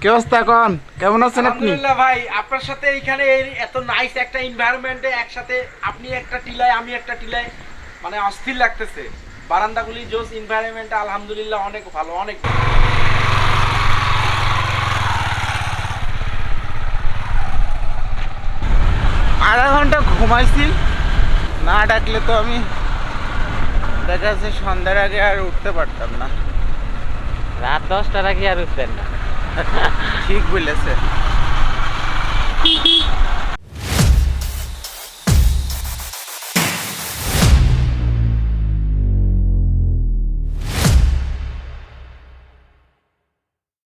কি অবস্থা এখন? কেমন আছেন আপনি? আলহামদুলিল্লাহ ভাই আপনার সাথে এইখানে এত নাইস একটা এনভায়রনমেন্টে একসাথে আপনি একটা টিলায় আমি একটা টিলায় মানে অস্থির লাগতেছে। বারান্দাগুলি জোস এনভায়রনমেন্ট আলহামদুলিল্লাহ অনেক ভালো অনেক আধা ঘণ্টা ঘুমাইছি না ডাকলে তো আমি দেখা যাচ্ছে সন্ধ্যার আগে আর উঠতে পারতাম না। রাত দশটার আগে আর উঠবেন না। ঠিক বলেছে।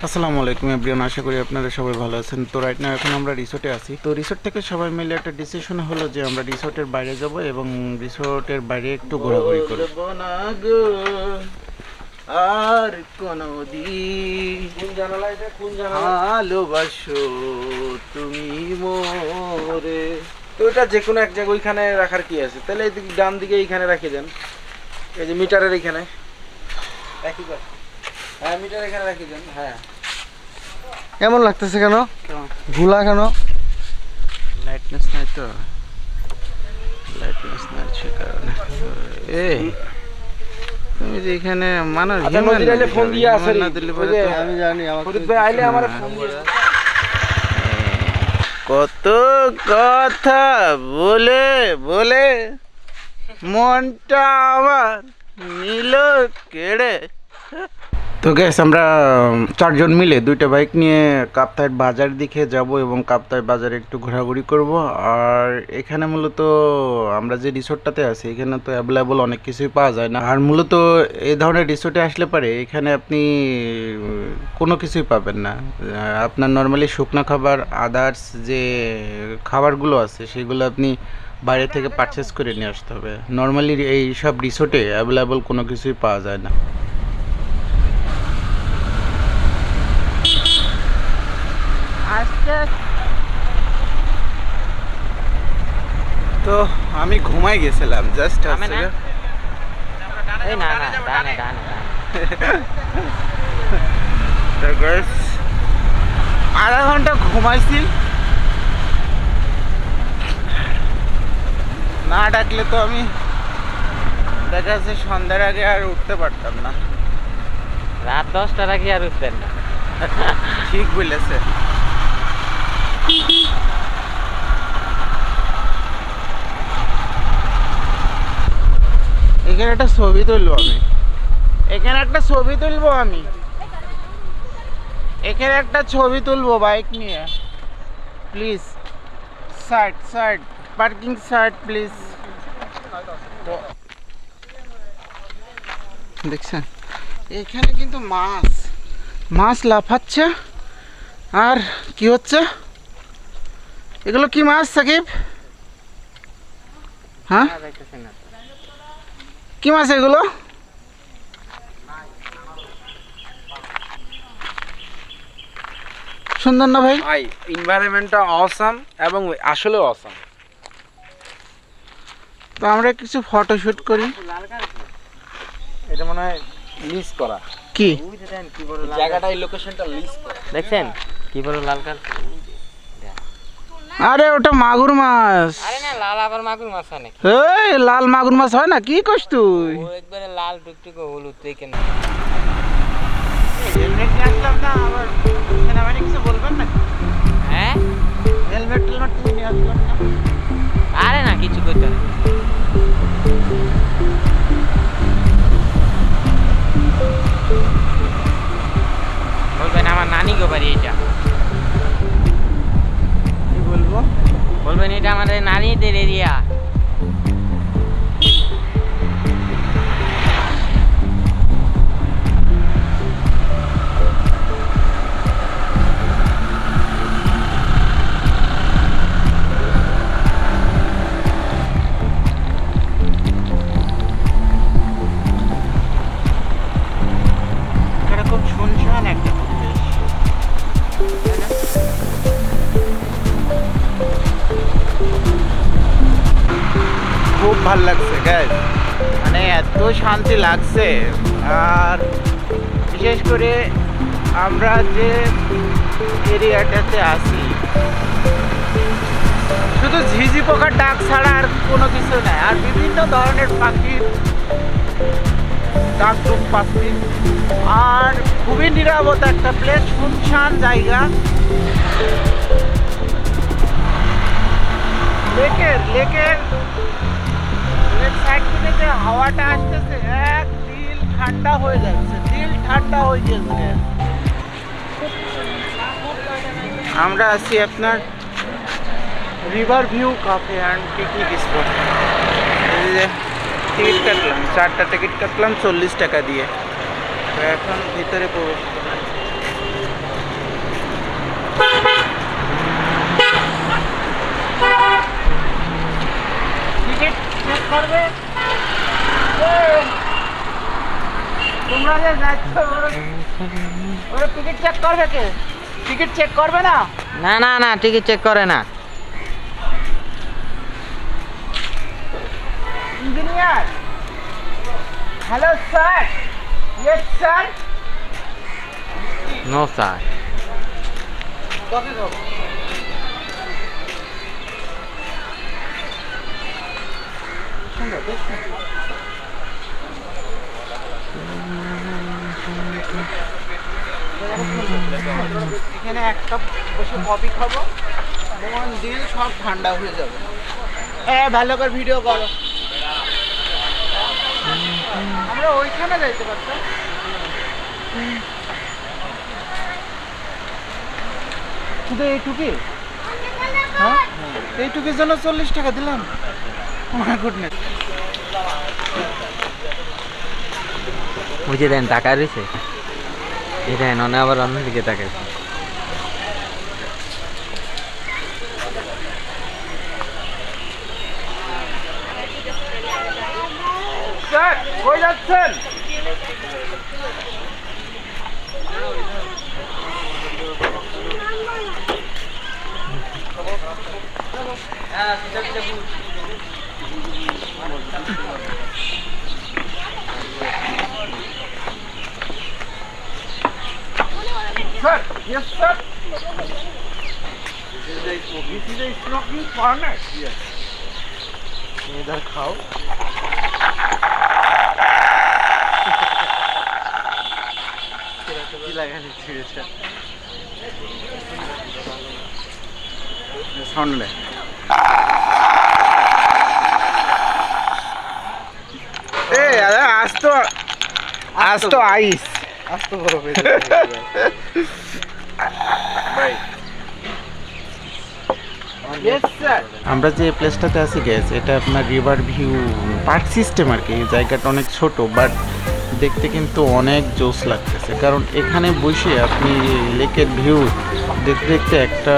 আসসালামু আলাইকুম এভরিওয়ান আশা করি আপনারা সবাই ভালো আছেন। তো রাইট না এখন আমরা রিসোর্টে আছি। তো রিসোর্ট থেকে সবাই মিলে একটা ডিসিশন হলো যে আমরা রিসোর্টের বাইরে যাব এবং রিসোর্টের বাইরে একটু ঘোরাঘুরি করব। আর কোনো দিন ভালোবাসো তুমি মোরে। তো এটা যে কোনো এক জায়গায় ওইখানে রাখার কি আছে? তাহলে এদিকে ডান দিকে এইখানে রাখে দেন। এই যে মিটারের এইখানে। একই কথা। হ্যাঁ মিটার এখানে রাখে দেন হ্যাঁ। কেমন লাগতেছে কেন? ঘোলা কেন? লাইটনেস নাই তো। লাইটনেস নাই সে কারণে। এ তুমি যে এখানে মানুষ আচ্ছা, না ফোন দিয়ে আসে না দিলে পরে আমি জানি আমার ফরিদ ভাই আইলে আমার ফোন দিয়ে কত কথা বলে বলে মনটা আমার নিল কেড়ে। তো গ্যাস আমরা চারজন মিলে দুইটা বাইক নিয়ে কাপ্তায় বাজার দিকে যাব এবং কাপ্তায় বাজারে একটু ঘোরাঘুরি করব। আর এখানে মূলত আমরা যে রিসোর্টটাতে আছি, এখানে তো অ্যাভেলেবল অনেক কিছুই পাওয়া যায় না। আর মূলত এই ধরনের রিসোর্টে আসলে পারে, এখানে আপনি কোনো কিছুই পাবেন না। আপনার নর্মালি শুকনো খাবার আদার্স যে খাবারগুলো আছে, সেগুলো আপনি বাইরে থেকে পারচেস করে নিয়ে আসতে হবে। নর্মালি এই সব রিসোর্টে অ্যাভেলেবল কোনো কিছুই পাওয়া যায় না। তো আমি ঘুমাই গেছিলাম জাস্ট। এই না না ডানে ডানে ডানে। আধা ঘণ্টা ঘুমাইছি। না ডাকলে তো আমি দেখা যাচ্ছে সন্ধ্যার আগে আর উঠতে পারতাম না। রাত দশটার আগে আর উঠবেন না। ঠিক বলেছে। এখানে একটা ছবি তুলবো আমি। এখানে একটা ছবি তুলবো আমি। এখানে একটা ছবি তুলবো বাইক নিয়ে। Please, side side, parking side, please. দেখছেন? এখানে কিন্তু মাছ। মাছ লাফাচ্ছে। আর কি হচ্ছে? এগুলো কি মাছ সাকিব? হ্যাঁ। কি মাছ এগুলো? সুন্দর না ভাই? ভাই এনভায়রনমেন্টটা অসাম এবং আসলে অসাম তো আমরা কিছু ফটোশুট করি। এটা মনে হয় লিজ করা। কি? জায়গাটা এই লোকেশনটা লিজ করা। দেখছেন? কি বড় লাল কাল আরে ওটা মাগুর মাছ। আরে না লাল আবার মাগুর মাছ হয় নাকি? এই লাল মাগুর মাছ হয় না? কি কস তুই? ও একবারে লাল টুকটুক হলুদ তুই কেন হেলমেট নিয়ে আসলাম না আবার সেনাবাহিনী কিছু বলবেন না হ্যাঁ? হেলমেট টেলমেট তুমি নিয়ে আসলাম না। আরে না কিছু করতে না। বলবেন আমার নানি গো বাড়ি এটা বলবেন এটা আমাদের নারীদের এরিয়া শান্তি লাগছে। আর বিশেষ করে আমরা যে এরিয়াটাতে আসি শুধু ঝিঝি পোকার ডাক ছাড়া আর কোনো কিছু নাই। আর বিভিন্ন ধরনের পাখির ডাক ডুক পাচ্ছি। আর খুবই নিরাপদ একটা প্লেস শুনশান জায়গা। লেকের লেকের লেক সাইড থেকে যে হাওয়াটা আসতেছে, এক দিল ঠান্ডা হয়ে যাচ্ছে, দিল ঠান্ডা হয়ে যাচ্ছে আমরা আছি আপনার river view cafe and picnic spot এই যে টিকিট কাটলাম, চারটা টিকিট কাটলাম, চল্লিশ টাকা দিয়ে। তো এখন ভিতরে প্রবেশ চেক তোমরা যে যাচ্ছ ওরা- ওরা টিকিট চেক করবে কে? টিকিট চেক করবে না? না না না টিকিট চেক করে না। Engineer hello sir yes sir no sir এখানে এক কাপ বসে কফি খাব। মন দিল সব ঠান্ডা হয়ে যাবে। হ্যাঁ ভালো করে ভিডিও করো। আমরা ওইখানে যাইতে পারতাম। শুধু এইটুকি হ্যাঁ? এইটুকির জন্য চল্লিশ টাকা দিলাম। মাই গুডনেস বুঝে দেন টাকা রয়েছে? এই দেন অনে আবার অন্যদিকে তাকাইছে স্যার কই যাচ্ছেন? Sir, yes, sir. This is a smoking furnace. Yes. Neither cow. লাগানি ঠিক আছে সাউন্ড লাগে আইস। বরফ আমরা যে প্লেসটাতে আছি গ্যাস এটা আপনার রিভার ভিউ পার্ক সিস্টেম আর কি। জায়গাটা অনেক ছোট বাট দেখতে কিন্তু অনেক জোস লাগতেছে। কারণ এখানে বসে আপনি লেকের ভিউ দেখতে দেখতে একটা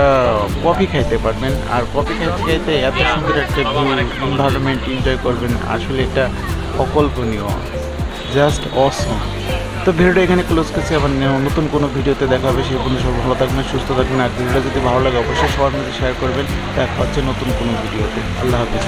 কফি খাইতে পারবেন। আর কফি খাইতে খাইতে এত সুন্দর একটা ভিউ এনভায়রনমেন্ট এনজয় করবেন। আসলে এটা অকল্পনীয়। Just awesome. তো ভিডিওটা এখানে ক্লোজ করছি, আবার নতুন কোনো ভিডিওতে দেখা হবে। সেই পর্যন্ত সব ভালো থাকবেন, সুস্থ থাকবেন, আর ভিডিওটা যদি ভালো লাগে, অবশ্যই সবার মধ্যে শেয়ার করবেন। দেখা হচ্ছে নতুন কোনো ভিডিওতে। আল্লাহ হাফিজ।